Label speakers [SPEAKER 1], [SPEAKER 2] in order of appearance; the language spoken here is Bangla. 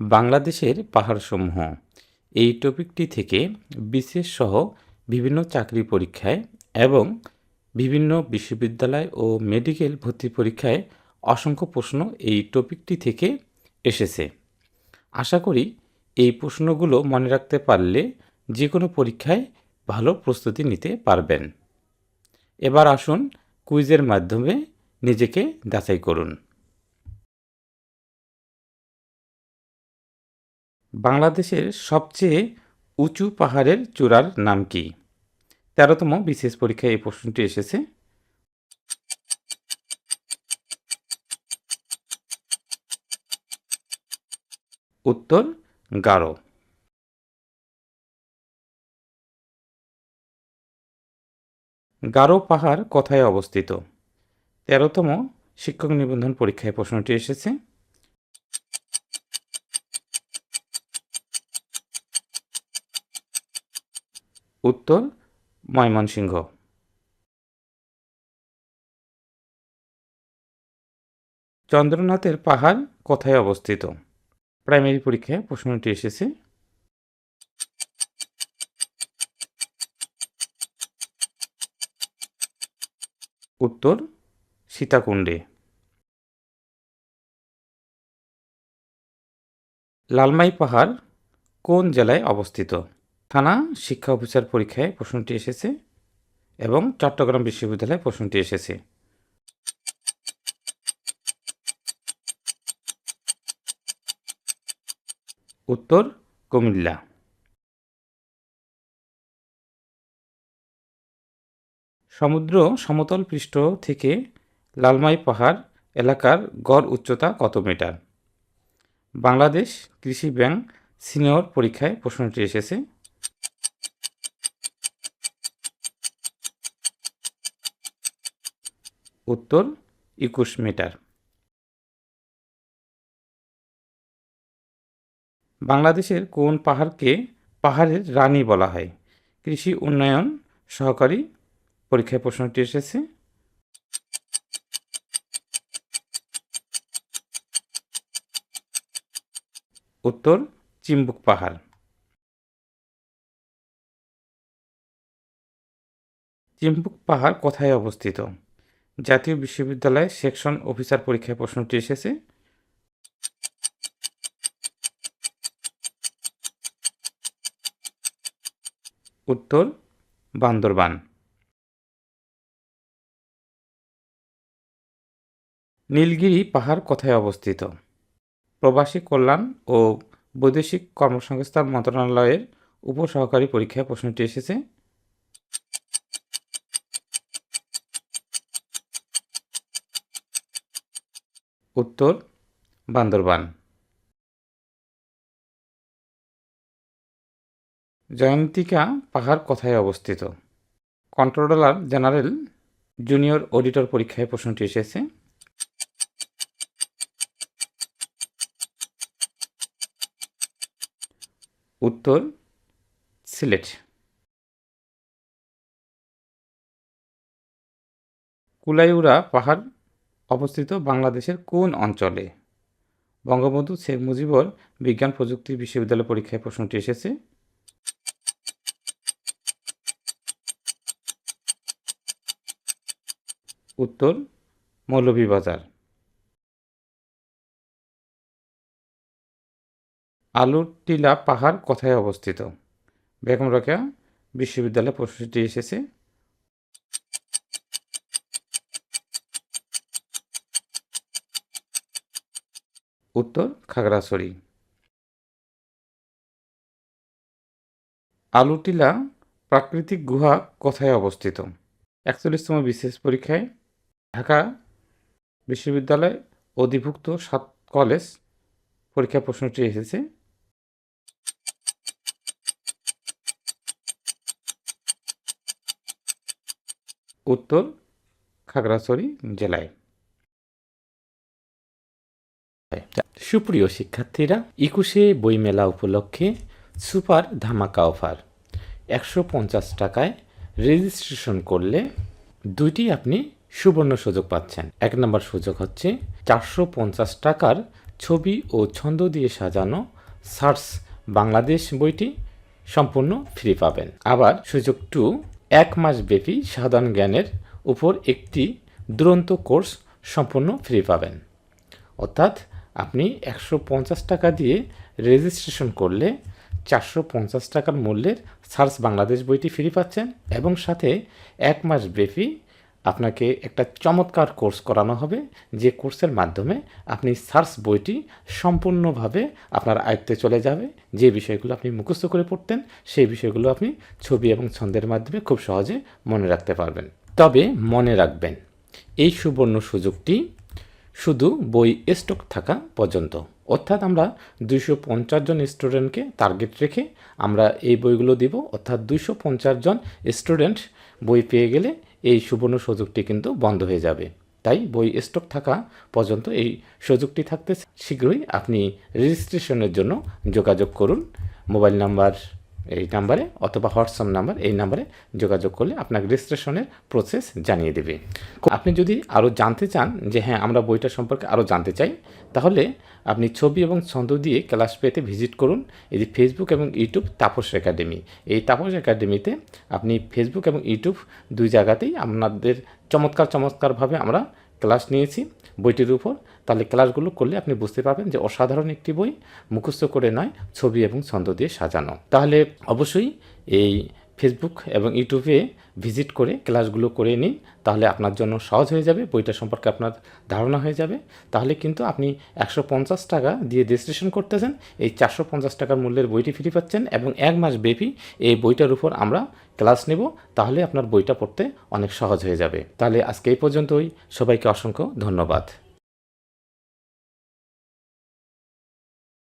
[SPEAKER 1] বাংলাদেশের পাহাড়সমূহ। এই টপিকটি থেকে বিশেষ সহ বিভিন্ন চাকরি পরীক্ষায় এবং বিভিন্ন বিশ্ববিদ্যালয় ও মেডিকেল ভর্তি পরীক্ষায় অসংখ্য প্রশ্ন এই টপিকটি থেকে এসেছে। আশা করি এই প্রশ্নগুলো মনে রাখতে পারলে যে কোনো পরীক্ষায় ভালো প্রস্তুতি নিতে পারবেন। এবার আসুন কুইজের মাধ্যমে নিজেকে যাচাই করুন। বাংলাদেশের সবচেয়ে উঁচু পাহাড়ের চূড়ার নাম কি? তেরোতম বিশেষ পরীক্ষায় এই প্রশ্নটি এসেছে। উত্তর, গারো। গারো পাহাড় কোথায় অবস্থিত? তেরোতম শিক্ষক নিবন্ধন পরীক্ষায় প্রশ্নটি এসেছে। উত্তর, ময়মনসিংহ। চন্দ্রনাথের পাহাড় কোথায় অবস্থিত? প্রাইমারি পরীক্ষায় প্রশ্নটি এসেছে। উত্তর, সীতাকুণ্ডে। লালমাই পাহাড় কোন জেলায় অবস্থিত? থানা শিক্ষা অফিসার পরীক্ষায় প্রশ্নটি এসেছে এবং চট্টগ্রাম বিশ্ববিদ্যালয়ে প্রশ্নটি এসেছে। উত্তর, কুমিল্লা। সমুদ্র সমতল পৃষ্ঠ থেকে লালমাই পাহাড় এলাকার গড় উচ্চতা কত মিটার? বাংলাদেশ কৃষি ব্যাংক সিনিয়র পরীক্ষায় প্রশ্নটি এসেছে। উত্তর একুশ মিটার। বাংলাদেশের কোন পাহাড়কে পাহাড়ের রানী বলা হয়? কৃষি উন্নয়ন সহকারী পরীক্ষায় প্রশ্নটি এসেছে। উত্তর, চিম্বুক পাহাড়। চিম্বুক পাহাড় কোথায় অবস্থিত? জাতীয় বিশ্ববিদ্যালয়ে সেকশন অফিসার পরীক্ষায় প্রশ্নটি এসেছে। উত্তর, বান্দরবান। নীলগিরি পাহাড় কোথায় অবস্থিত? প্রবাসী কল্যাণ ও বৈদেশিক কর্মসংস্থান মন্ত্রণালয়ের উপসহকারী পরীক্ষায় প্রশ্নটি এসেছে। উত্তর, বান্দরবান। জয়ন্তিকা পাহাড় কোথায় অবস্থিত? কন্ট্রোলার জেনারেল, জুনিয়র অডিটর পরীক্ষায় প্রশ্নটি এসেছে। উত্তর, সিলেট। কুলাইউরা পাহাড় অবস্থিত বাংলাদেশের কোন অঞ্চলে? বঙ্গবন্ধু শেখ মুজিবর বিজ্ঞান প্রযুক্তি বিশ্ববিদ্যালয় পরীক্ষায় প্রশ্নটি এসেছে। উত্তর, মৌলভীবাজার। আলুর টিলা পাহাড় কোথায় অবস্থিত? বেগম রোকেয়া বিশ্ববিদ্যালয়ে প্রশ্নটি এসেছে। উত্তর, খাগড়াছড়ি। আলুটিলা প্রাকৃতিক গুহা কোথায় অবস্থিত? একচল্লিশতম বিশেষ পরীক্ষায় ঢাকা বিশ্ববিদ্যালয় অধিভুক্ত সাত কলেজ পরীক্ষা প্রশ্নটি এসেছে। উত্তর, খাগড়াছড়ি জেলায়। সুপ্রিয় শিক্ষার্থীরা, একুশে বইমেলা উপলক্ষে সুপার ধামাকা অফার। একশো পঞ্চাশ টাকায় রেজিস্ট্রেশন করলে দুইটি আপনি সুবর্ণ সুযোগ পাচ্ছেন। এক নম্বর সুযোগ হচ্ছে চারশো পঞ্চাশ টাকার ছবি ও ছন্দ দিয়ে সাজানো সার্স বাংলাদেশ বইটি সম্পূর্ণ ফ্রি পাবেন। আবার সুযোগ টু, এক মাস ব্যাপী সাধারণ জ্ঞানের উপর একটি দুরন্ত কোর্স সম্পূর্ণ ফ্রি পাবেন। অর্থাৎ আপনি একশো পঞ্চাশ টাকা দিয়ে রেজিস্ট্রেশন করলে চারশো পঞ্চাশ টাকার মূল্যের সার্চ বাংলাদেশ বইটি ফ্রি পাচ্ছেন এবং সাথে এক মাস ব্যাপী আপনাকে একটা চমৎকার কোর্স করানো হবে। যে কোর্সের মাধ্যমে আপনি সার্চ বইটি সম্পূর্ণভাবে আপনার আয়ত্তে চলে যাবে। যে বিষয়গুলো আপনি মুখস্থ করে পড়তেন, সেই বিষয়গুলো আপনি ছবি এবং ছন্দের মাধ্যমে খুব সহজে মনে রাখতে পারবেন। তবে মনে রাখবেন, এই সুবর্ণ সুযোগটি শুধু বই স্টক থাকা পর্যন্ত। অর্থাৎ আমরা দুইশো পঞ্চাশ জন স্টুডেন্টকে টার্গেট রেখে আমরা এই বইগুলো দিব। অর্থাৎ দুইশো পঞ্চাশ জন স্টুডেন্ট বই পেয়ে গেলে এই সুবর্ণ সুযোগটি কিন্তু বন্ধ হয়ে যাবে। তাই বই স্টক থাকা পর্যন্ত এই সুযোগটি থাকতে শীঘ্রই আপনি রেজিস্ট্রেশনের জন্য যোগাযোগ করুন। মোবাইল নাম্বার এই নাম্বারে অথবা হোয়াটসঅ্যাপ নাম্বার এই নাম্বারে যোগাযোগ করলে আপনাকে রেজিস্ট্রেশনের প্রসেস জানিয়ে দেবে। আপনি যদি আরও জানতে চান যে হ্যাঁ আমরা বইটা সম্পর্কে আরও জানতে চাই, তাহলে আপনি ছবি এবং ছন্দ দিয়ে ক্লাস পেতে ভিজিট করুন। এই ফেসবুক এবং ইউটিউব তাপস একাডেমি। এই তাপস একাডেমিতে আপনি ফেসবুক এবং ইউটিউব দুই জায়গাতেই আপনাদের চমৎকার, চমৎকারভাবে আমরা ক্লাস নিয়েছি। বইটির উপর, তাহলে ক্লাসগুলো করলে আপনি বুঝতে পারবেন যে অসাধারণ একটি বই, মুখস্থ করে নয়, ছবি এবং ছন্দ দিয়ে সাজানো। তাহলে অবশ্যই এই ফেসবুক এবং ইউটিউবে ভিজিট করে ক্লাসগুলো করে নিন, তাহলে আপনার জন্য সহজ হয়ে যাবে, বইটা সম্পর্কে আপনার ধারণা হয়ে যাবে। তাহলে কিন্তু আপনি একশো পঞ্চাশ টাকা দিয়ে রেজিস্ট্রেশন করতেছেন, এই চারশো পঞ্চাশ টাকার মূল্যের বইটি ফ্রি পাচ্ছেন এবং এক মাস ব্যাপী এই বইটার উপর আমরা ক্লাস নেব, তাহলে আপনার বইটা পড়তে অনেক সহজ হয়ে যাবে। তাহলে আজকে এই পর্যন্তই, সবাইকে অসংখ্য ধন্যবাদ।